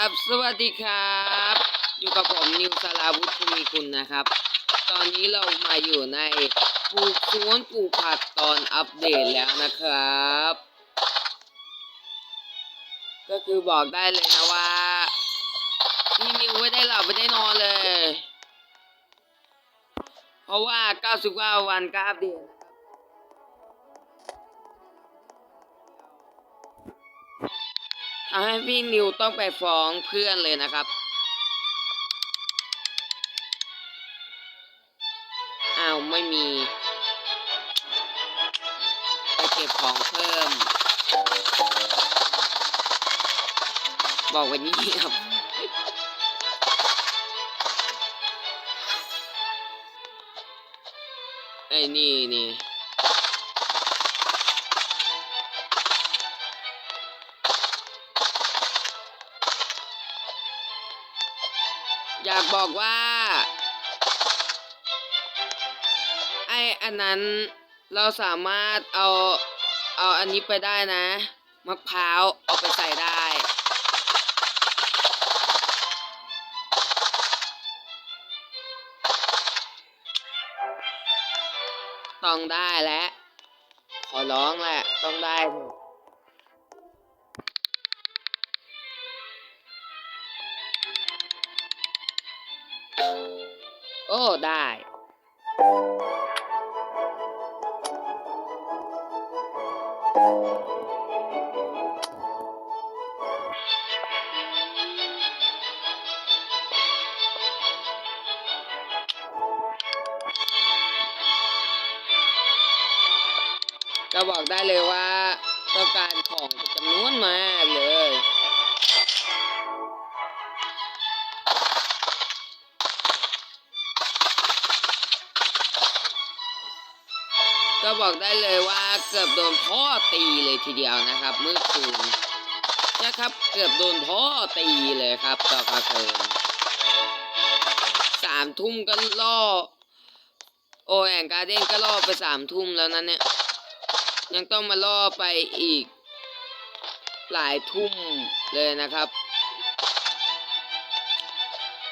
สวัสดีครับ อยู่กับผมนิวสลาวุฒิภูมิคุณนะครับ ตอนนี้เรามาอยู่ในปลูกสวนปลูกผักตอนอัปเดตแล้วนะครับ ก็คือบอกได้เลยนะว่าพี่นิวไม่ได้หลับไม่ได้นอนเลย เพราะว่า 99 วันก็อัปเดตน ทำให้พี่นิวต้องไปฟ้องเพื่อนเลยนะครับ อ้าว ไม่มี ไปเก็บของเพิ่ม บอกไวันนี้ครับไอ้นี่นี่ากบอกว่า ไออันนั้นเราสามารถเอาเอาอันนี้ไปได้นะมะพร้าวเอาไปใส่ได้ต้องได้แล้วขอร้องแหละ ต้องได้ อะโอ้ได้ ก็บอกได้เลยว่าต้องการของจำนวนมากเลย ก็บอกได้เลยว่าเกือบโดนพ่อตีเลยทีเดียวนะครับเมื่อคืนนะครับเกือบโดนพ่อตีเลยครับตอนกลางคืนสามทุ่มก็ล่อโอแอนการ์เด้นก็ล่อไปสามทุ่มแล้วนั้นเนี่ยยังต้องมาล่อไปอีก หลายทุ่มเลยนะครับ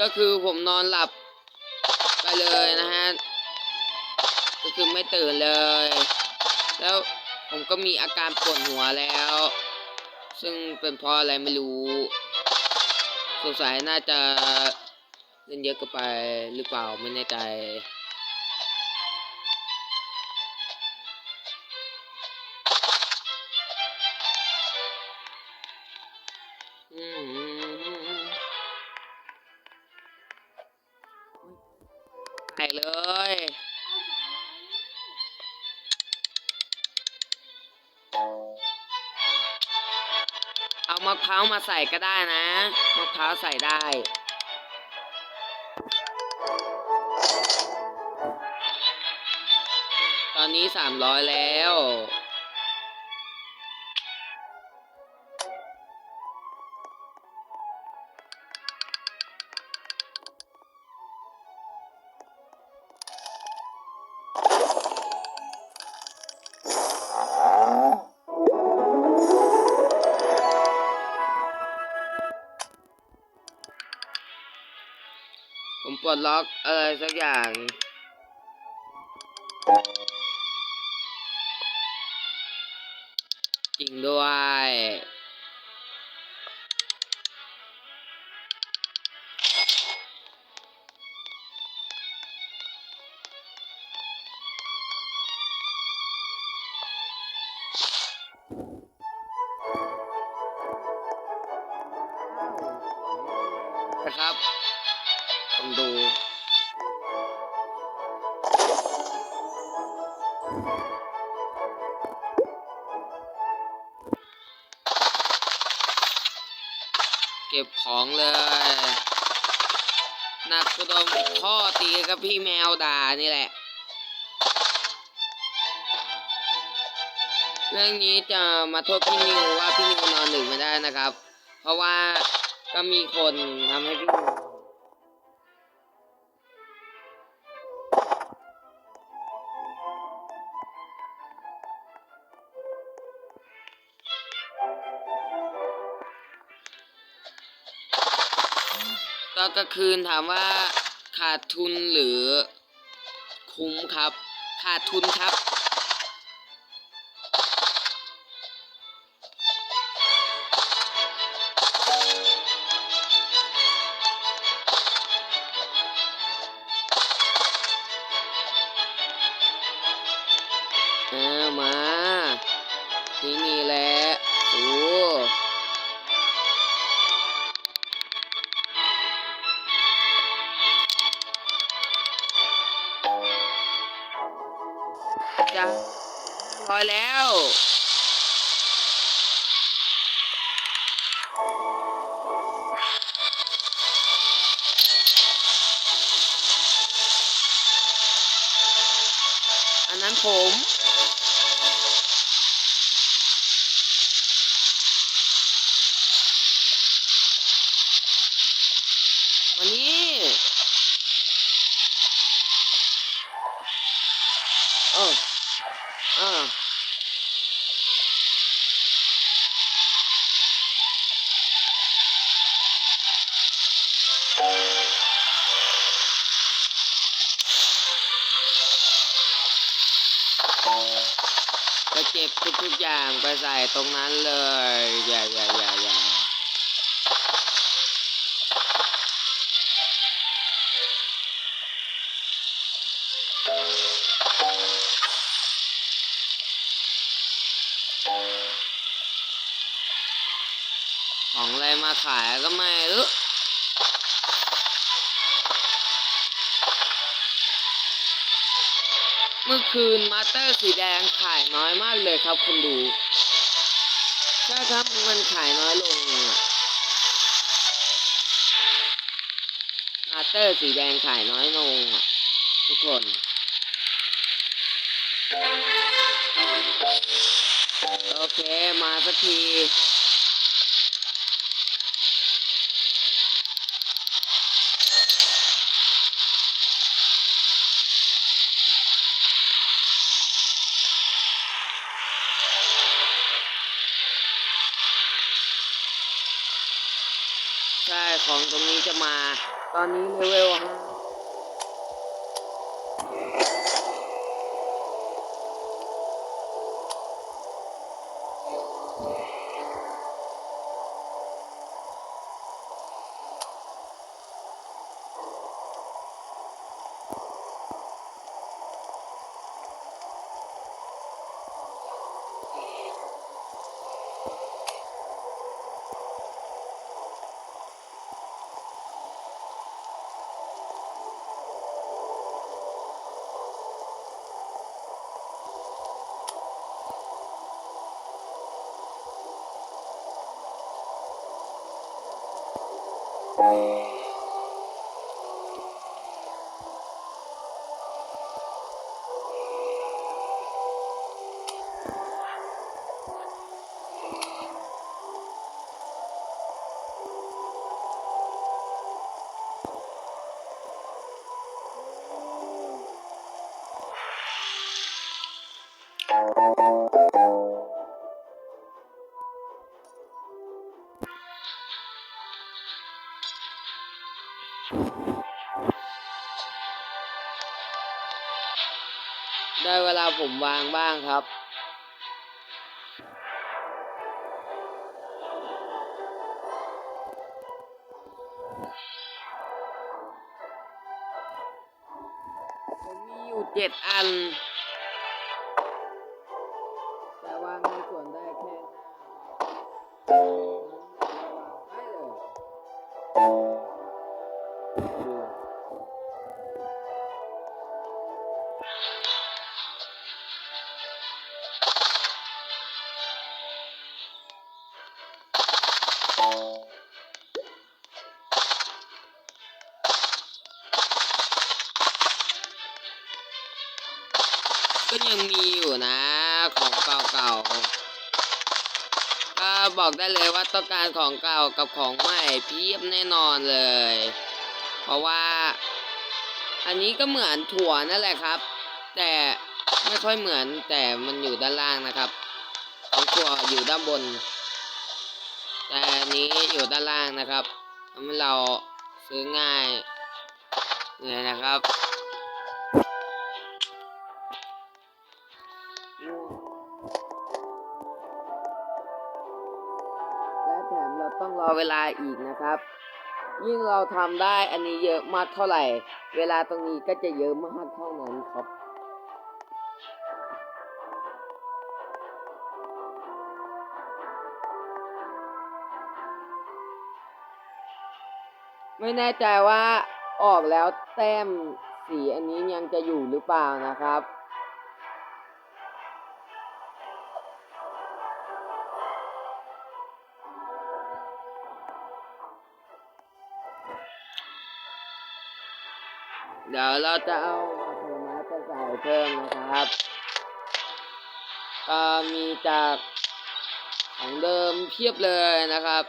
ก็คือผมนอนหลับไปเลยนะฮะ คือไม่ตื่นเลย แล้วผมก็มีอาการปวดหัวแล้ว ซึ่งเป็นเพราะอะไรไม่รู้สงสัยน่าจะเล่นเยอะเกินไปหรือเปล่าไม่แน่ใจอืมไปเลยะพร้าวมาใส่ก็ได้นะมะพร้าวใส่ได้ ตอนนี้สามร้อยแล้ว ล็อกอะไรสักอย่าง จริงด้วย เก็บของเลยหนักก็โดนพ่อตีกับพี่แมวด่านี่แหละ เรื่องนี้จะมาโทษพี่นิวว่าพี่นิวนอนหนึ่งไม่ได้นะครับ เพราะว่าก็มีคนทำให้พี่นิว ตอนกลางคืนถามว่าขาดทุนหรือคุ้มครับ ขาดทุนครับ อันนั้นผม ตรงนั้นเลย อย่าอย่าอย่าอย่าของอะไรมาขายก็ไม่รู้เมื่อคืนมาเตอร์สีแดงขายน้อยมากเลยครับคุณดู ใช่ครับมันขายน้อยลงอาร์เตอร์สีแดงขายน้อยลงอะทุกคนโอเค มาสักที ของตรงนี้จะมา ตอนนี้เลเวลห้า ได้ ผมวางบ้างครับผมมีอยู่เจ็ดอัน แต่วางในส่วนได้แค่หน้าได้เลย บอกได้เลยว่าต้องการของเก่ากับของใหม่เพียบแน่นอนเลย เพราะว่า อันนี้ก็เหมือนถั่วนั่นแหละครับ แต่ไม่ค่อยเหมือนแต่มันอยู่ด้านล่างนะครับของถั่วอยู่ด้านบน แต่อันนี้อยู่ด้านล่างนะครับทำให้เราซื้อง่ายเนี่ยนะครับ เราต้องรอเวลาอีกนะครับ ยิ่งเราทำได้อันนี้เยอะมากเท่าไหร่ เวลาตรงนี้ก็จะเยอะมากเท่านั้นครับไม่แน่ใจว่าออกแล้วแต้มสีอันนี้ยังจะอยู่หรือเปล่านะครับ เดี๋ยวเราจะเอาผลไม้ไปใส่เพิ่มนะครับก็มีจากของเดิมเพียบเลยนะครับ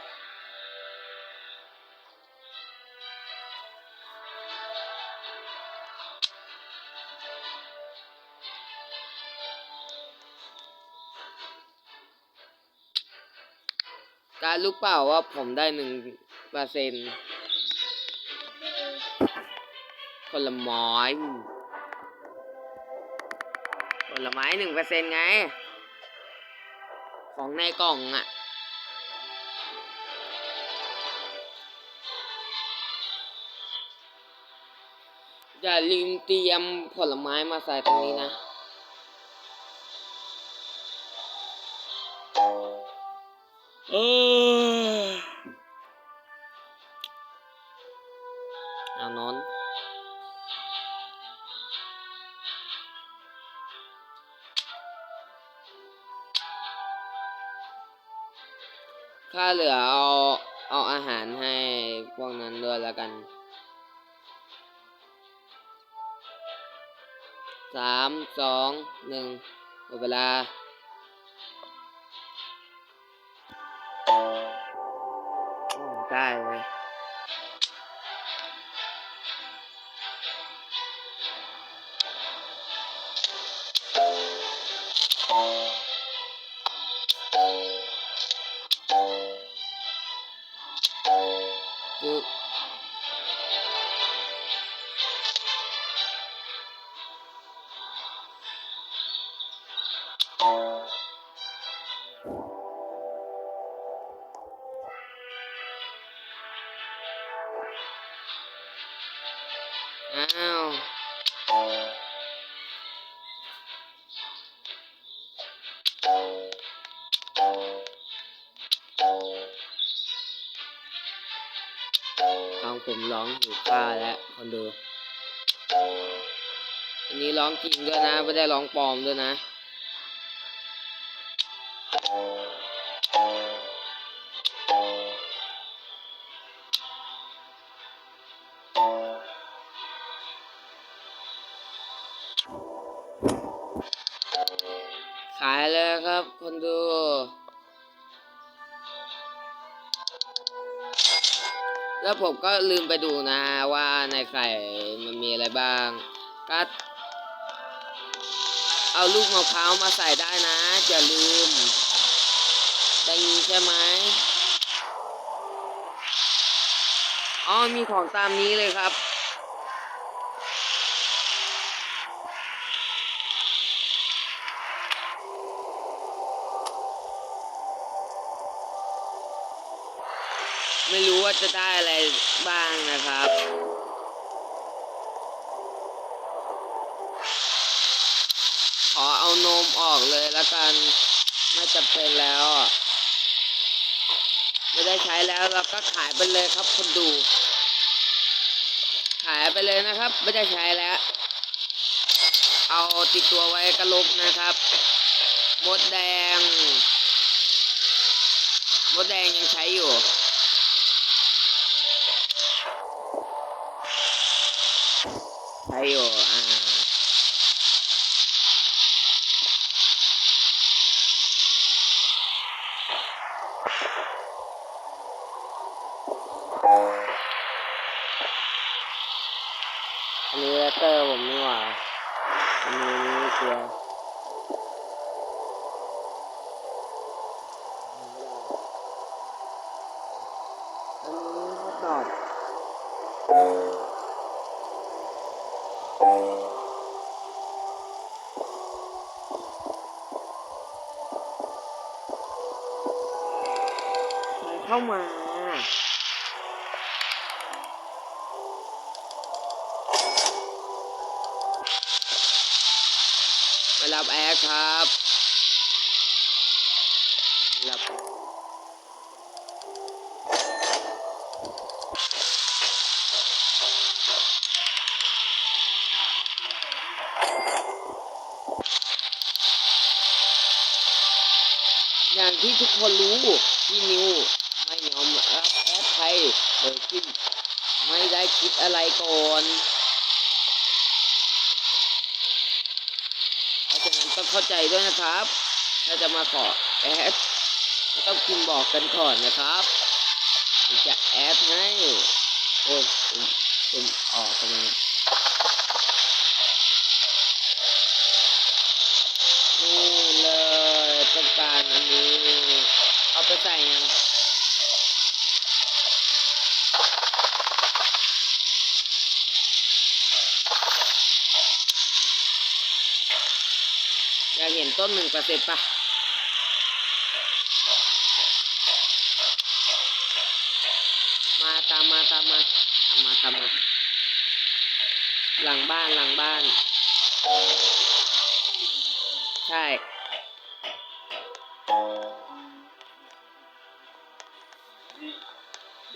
การรู้เปล่าว่าผมได้หนึ่งเปอร์เซ็น ผลไม้ผลไม้หนึ่งเปอร์เซ็นไง ของในกล่องอะอย่าลืมเตรียมผลไม้มาใส่ตรงนี้นะเออ สองหนึ่งหมดเวลาได้เลย ผมร้องหิวข้าแล้วคนดู อันนี้ร้องจริงด้วยนะ ไม่ได้ร้องปลอมด้วยนะ ผมก็ลืมไปดูนะว่าในไข่มันมีอะไรบ้างก็เอาลูกมะพร้าวมาใส่ได้นะอย่าลืมได้ยินใช่ไหมอ๋อมีของตามนี้เลยครับ ไม่รู้ว่า จะได้อะไรบ้างนะครับ ขอเอานมออกเลยล้วกันไม่จำเป็นแล้วไม่ได้ใช้แล้วเราก็ขายไปเลยครับคนดู ขายไปเลยนะครับ ไม่ได้ใช้แล้ว เอาติดตัวไว้กระลบนะครับ มดแดง มดแดงยังใช้อยู่ ใช้อยู่อ่า อันนี้เลตเตอร์ผมนี่หว่า อันนี้นี่เกลืออันนี้ทดสอบ มัน เข้ามามารับแอร์ครับ อย่างที่ทุกคนรู้พี่นิวไม่ยอมรับแอดใครโดยที่ไม่ได้คิดอะไรก่อนเพราะฉะนั้นต้องเข้าใจด้วยนะครับ ถ้าจะมาขอแอดก็ต้องพิมพ์บอกกันก่อนนะครับถึงจะแอดให้ โอ้ยผมออกกันเลยนี่เลยต้องการอันนี้ เอาไปใส่ยังอยากเห็นต้นหนึ่งเปอร์เซ็นต์ปะมาตามมาตามมาตามมาตามมา หลังบ้านหลังบ้าน ใช่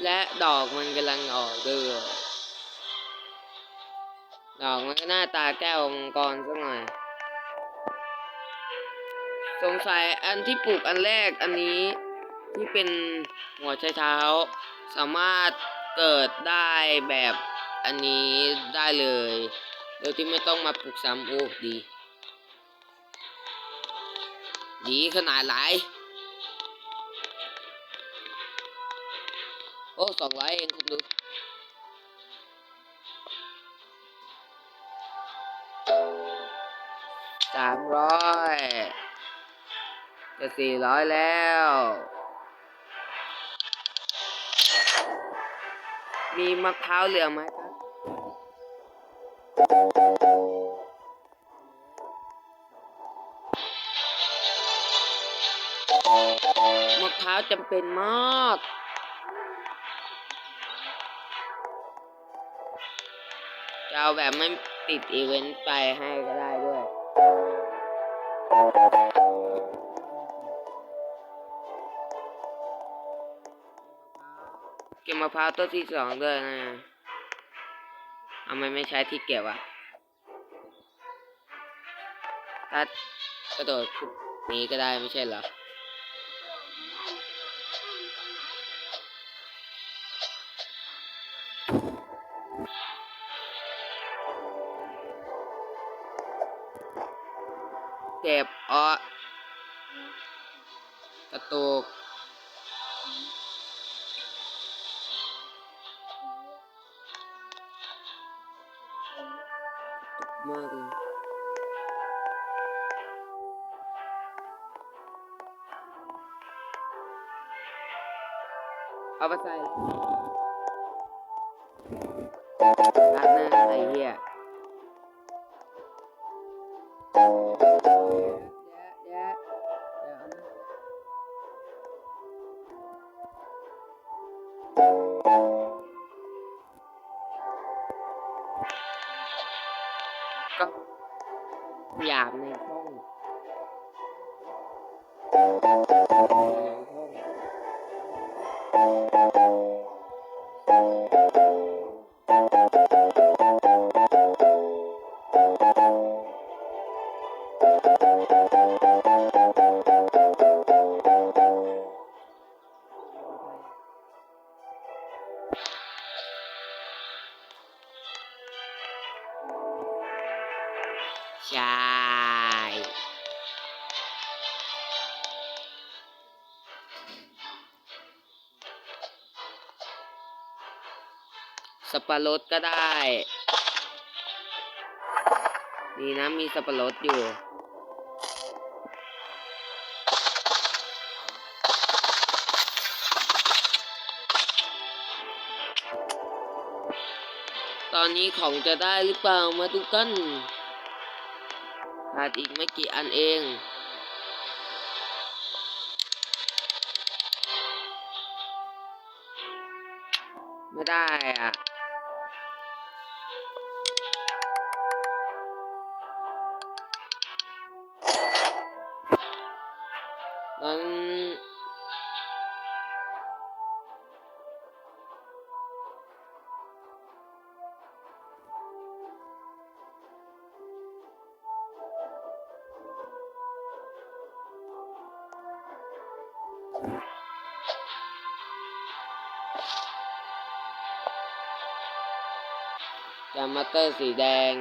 และดอกมันกำลังออกด้วยดอกมันก็หน้าตาแก้วมังกรสักหน่อย สงสัยอันที่ปลูกอันแรกอันนี้ที่เป็นหัวไชเท้า สามารถเกิดได้แบบอันนี้ได้เลย โดยที่ไม่ต้องมาปลูกซ้ำโอ้ดี ดีขนาดไหน โอ้สองร้อยเองคุณดูสามร้อยจะสี่ร้อยแล้ว มีมะพร้าวเหลือไหมครับมะพร้าวจำเป็นมาก เอาแบบไม่ติดอีเวนต์ไปให้ก็ได้ด้วย เก็บมะพร้าวต้นที่สองด้วยนะทำไมไม่ใช้ที่เก็บอะถ้ากระโดดนี้ก็ได้ไม่ใช่เหรอ อกระตุก ปะรดก็ได้นี่นะมีสับปะรดอยู่ ตอนนี้ของจะได้หรือเปล่ามาดูกันขาดอีกไม่กี่อันเองไม่ได้อะ เตอร์สีแดง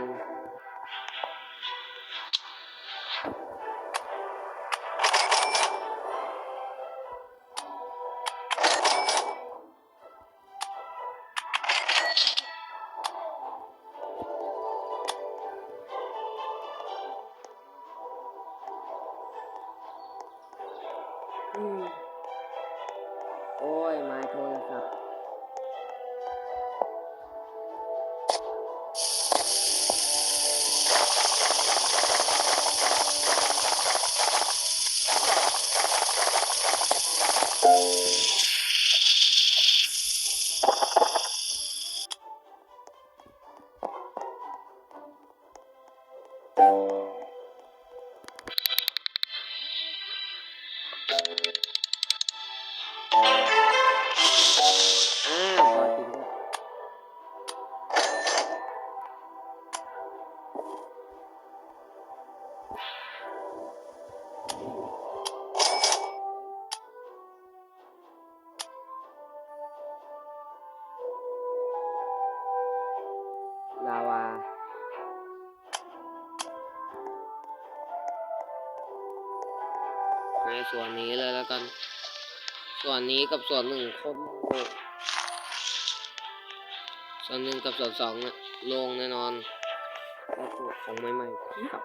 วนนี้กับส่วนหนึ่งคตรโลงส่วนหนึ่งกับส่วนสองเนี่ยโลงแน่นอน ของใหม่ๆครับ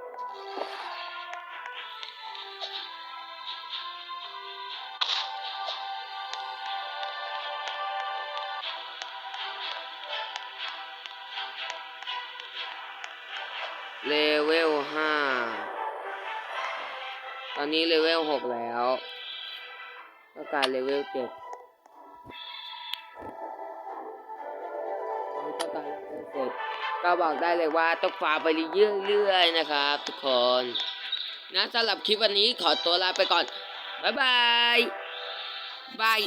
เลเวลห้า ตอนนี้เลเวลหกแล้ว การเลเวลเจ็ดต้องการเลเวลเจ็ดก็บอกได้เลยว่าต้องฟาไปเรื่อยๆนะครับทุกคน นะสำหรับคลิปวันนี้ขอตัวลาไปก่อน บ๊ายบายบาย